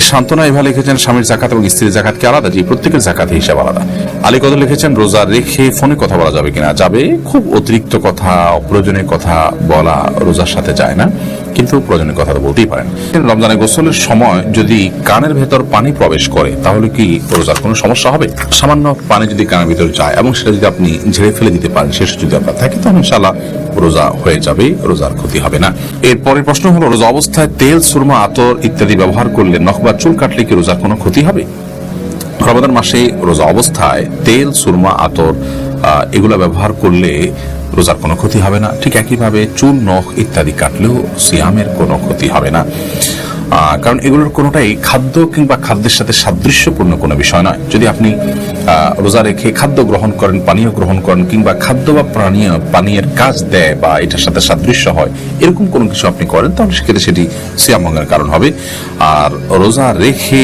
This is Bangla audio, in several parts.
সান্ত্বনা এভাবে লিখেছেন স্বামীর জাকাত এবং স্ত্রীর জাকাতকে আলাদা যে প্রত্যেকের জাকাত হিসাব আলাদা। আলী কদর লিখেছেন, রোজা রেখে ফোনে কথা বলা যাবে কিনা? যাবে, খুব অতিরিক্ত কথা, অপ্রয়োজনীয় কথা বলা রোজার সাথে যায় না, কিন্তু প্রয়োজনীয় কথা তো বলতেই পারেন। রমজানের গোসলের সময় যদি কানের ভেতর পানি প্রবেশ করে, তাহলে কি রোজার কোনো সমস্যা হবে? সামান্য পানি যদি কানের ভিতর যায় এবং সেটা যদি আপনি ঝেড়ে ফেলে দিতে পারেন শেষ যদি আপনার থাকে, তাহলে ইনশাল্লাহ রোজা হয়ে যাবে, রোজার ক্ষতি হবে না। এর পরের প্রশ্ন হলো, রোজা অবস্থায় তেল, সুরমা, আতর ইত্যাদি ব্যবহার করলে নখ বা চুল কাটলে কি রোজার কোনো ক্ষতি হবে? রমাদান মাসে রোজা অবস্থায় তেল, সুরমা, আতর এগুলা ব্যবহার করলে রোজার কোনো ক্ষতি হবে না। ঠিক একইভাবে চুন, নখ ইত্যাদি কাটলেও সিয়ামের কোনো ক্ষতি হবে না। কারণ এগুলোর কোনোটাই খাদ্য কিংবা খাদ্যের সাথে সাদৃশ্যপূর্ণ কোনো বিষয় নয়। যদি আপনি রোজা রেখে খাদ্য গ্রহণ করেন, পানীয় গ্রহণ করেন, কিংবা খাদ্য বা পানীয়, পানীয়ের কাজ দেয় বা এটার সাথে সাদৃশ্য হয়, এরকম কোনো কিছু আপনি করেন, তাহলে সেক্ষেত্রে সেটি সিয়াম ভঙ্গের কারণ হবে। আর রোজা রেখে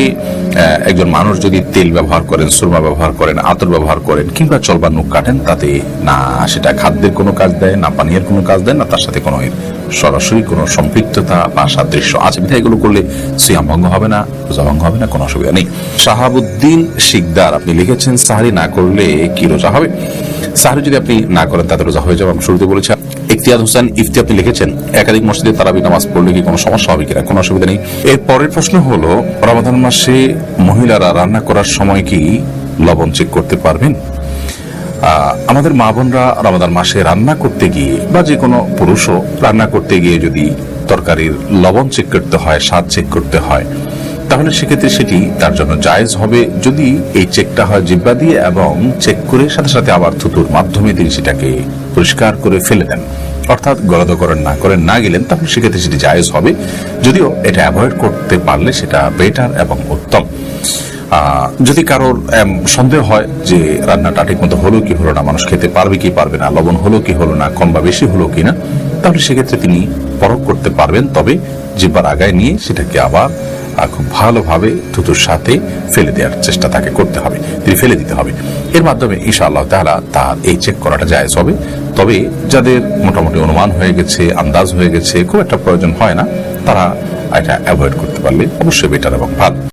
একজন মানুষ যদি তেল ব্যবহার করেন, সুরমা ব্যবহার করেন, আতর ব্যবহার করেন, কিংবা চলবা নুক কাটেন, তাতে না সেটা খাদ্যের কোনো কাজ দেয়, না পানীয়ের কোনো কাজ দেয়, না তার সাথে কোনো সরাসরি কোনো সম্পৃক্ততা বা সাদৃশ্য। আছে বিধায় এগুলো করলে সিয়াম হবে না, রোজা ভঙ্গ হবে না, কোনো অসুবিধা নেই। শাহাবুদ্দিন শিকদার, আপনি লিখেছেন, সাহারি না করলে কি রোজা হবে? সাহারি যদি আপনি না করেন, তাতে রোজা হয়ে যাবে, আমি শুরুতে বলেছি। ইফতিয়াদ হোসেন ইফতি আপনি লিখেছেন, একাধিক মসজিদে তারাবি নামাজ পড়লে কি কোনো সমস্যা হবে কিনা? কোনো অসুবিধা নেই। এর পরের প্রশ্ন হলো, রমাদান মাসে মহিলারা রান্না করার সময় কি লবণ চেক করতে পারবেন? আমাদের মা বোনরা রমাদান মাসে রান্না করতে গিয়ে বা যে কোনো পুরুষও রান্না করতে গিয়ে যদি তরকারির লবণ চেক করতে হয়, স্বাদ চেক করতে হয়, তাহলে সেক্ষেত্রে সেটি তার জন্য জায়েজ হবে। যদি এই চেকটা হয় জিব্বা দিয়ে এবং চেক করে সাথে সাথে আবার থুতুর মাধ্যমে তিনি সেটাকে পরিষ্কার করে ফেলে দেন, অর্থাৎ গলাদ করেন না করেন না গেলেন, তাহলে সেক্ষেত্রে সেটি জায়েজ হবে। যদিও এটা অ্যাভয়েড করতে পারলে সেটা বেটার এবং উত্তম। যদি কারোর সন্দেহ হয় যে রান্নাটা ঠিক মতো হলো কি হলো না, মানুষ খেতে পারবে কি পারবে না, লবণ হলো কি হলো না, কম বা বেশি হলো কি না তাহলে সেক্ষেত্রে তিনি পরখ করতে পারবেন, তবে জিব্বার আগায় নিয়ে সেটাকে আবার খুব ভালোভাবে থুতুর সাথে ফেলে দেওয়ার চেষ্টা তাকে করতে হবে, তিনি ফেলে দিতে হবে। এর মাধ্যমে ঈশা আল্লাহ তাহলা তার এই চেক করাটা জায়েজ হবে। তবে যাদের মোটামুটি অনুমান হয়ে গেছে, আন্দাজ হয়ে গেছে, খুব একটা প্রয়োজন হয় না, তারা এটা অ্যাভয়েড করতে পারলে অবশ্যই বেটার এবং ভালো।